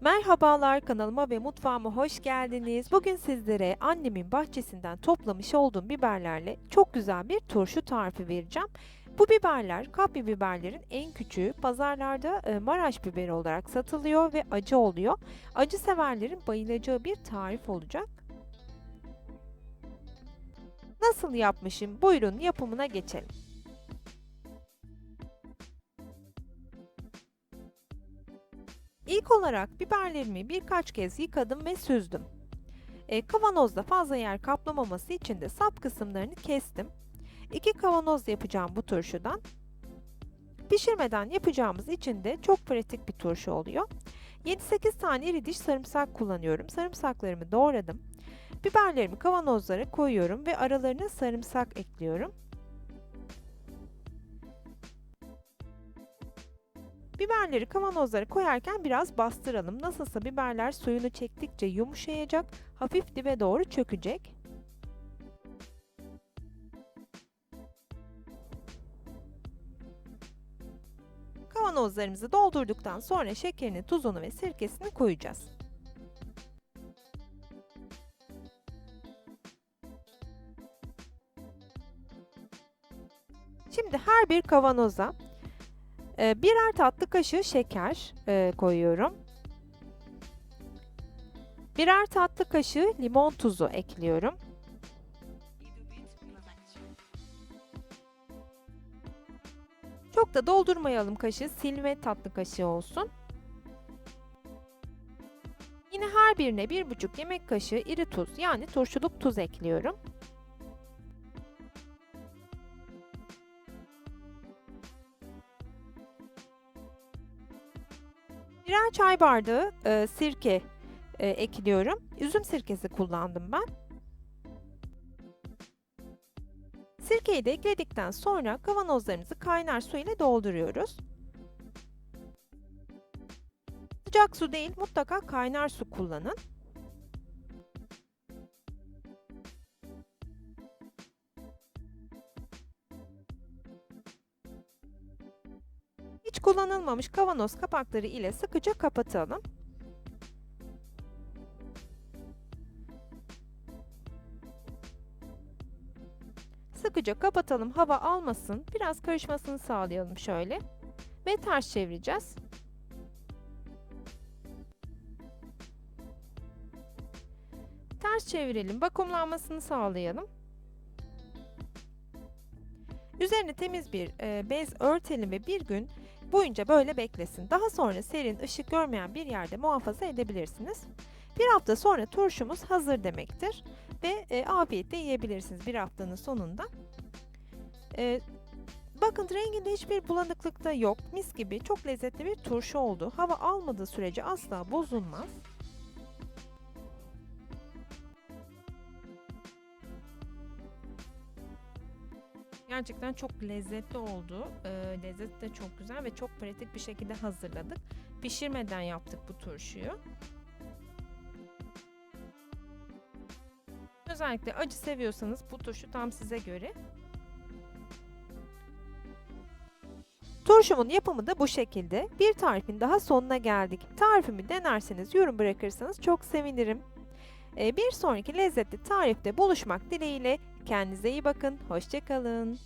Merhabalar kanalıma ve mutfağıma hoş geldiniz. Bugün sizlere annemin bahçesinden toplamış olduğum biberlerle çok güzel bir turşu tarifi vereceğim. Bu biberler kapya biberlerin en küçüğü. Pazarlarda e, Maraş biberi olarak satılıyor ve acı oluyor. Acı severlerin bayılacağı bir tarif olacak. Nasıl yapmışım? Buyurun yapımına geçelim. İlk olarak biberlerimi birkaç kez yıkadım ve süzdüm. E, kavanozda fazla yer kaplamaması için de sap kısımlarını kestim. İki kavanoz yapacağım bu turşudan. Pişirmeden yapacağımız için de çok pratik bir turşu oluyor. 7-8 tane iri diş sarımsak kullanıyorum. Sarımsaklarımı doğradım. Biberlerimi kavanozlara koyuyorum ve aralarına sarımsak ekliyorum. Biberleri kavanozlara koyarken biraz bastıralım. Nasılsa biberler suyunu çektikçe yumuşayacak, hafif dibe doğru çökecek. Kavanozlarımızı doldurduktan sonra şekerini, tuzunu ve sirkesini koyacağız. Şimdi her bir kavanoza e, birer tatlı kaşığı şeker e, koyuyorum. Birer tatlı kaşığı limon tuzu ekliyorum. Çok da doldurmayalım kaşığı, silme tatlı kaşığı olsun. Yine her birine 1,5 yemek kaşığı iri tuz yani turşuluk tuz ekliyorum. Birer çay bardağı e, sirke e, ekliyorum. Üzüm sirkesi kullandım ben. Sirkeyi de ekledikten sonra kavanozlarımızı kaynar su ile dolduruyoruz. Sıcak su değil, mutlaka kaynar su kullanın. Kullanılmamış kavanoz kapakları ile sıkıca kapatalım. Sıkıca kapatalım, hava almasın. Biraz karışmasını sağlayalım şöyle. Ve ters çevireceğiz. Ters çevirelim, vakumlanmasını sağlayalım. Üzerine temiz bir e, bez örtelim ve bir gün boyunca böyle beklesin. Daha sonra serin, ışık görmeyen bir yerde muhafaza edebilirsiniz. Bir hafta sonra turşumuz hazır demektir ve e, afiyetle yiyebilirsiniz bir haftanın sonunda. E, bakın renginde hiçbir bulanıklık da yok. Mis gibi çok lezzetli bir turşu oldu. Hava almadığı sürece asla bozulmaz. Gerçekten çok lezzetli oldu. E, lezzeti de çok güzel ve çok pratik bir şekilde hazırladık. Pişirmeden yaptık bu turşuyu. Özellikle acı seviyorsanız bu turşu tam size göre. Turşumun yapımı da bu şekilde. Bir tarifin daha sonuna geldik. Tarifimi denerseniz yorum bırakırsanız çok sevinirim. Ee, bir sonraki lezzetli tarifte buluşmak dileğiyle kendinize iyi bakın. Hoşçakalın.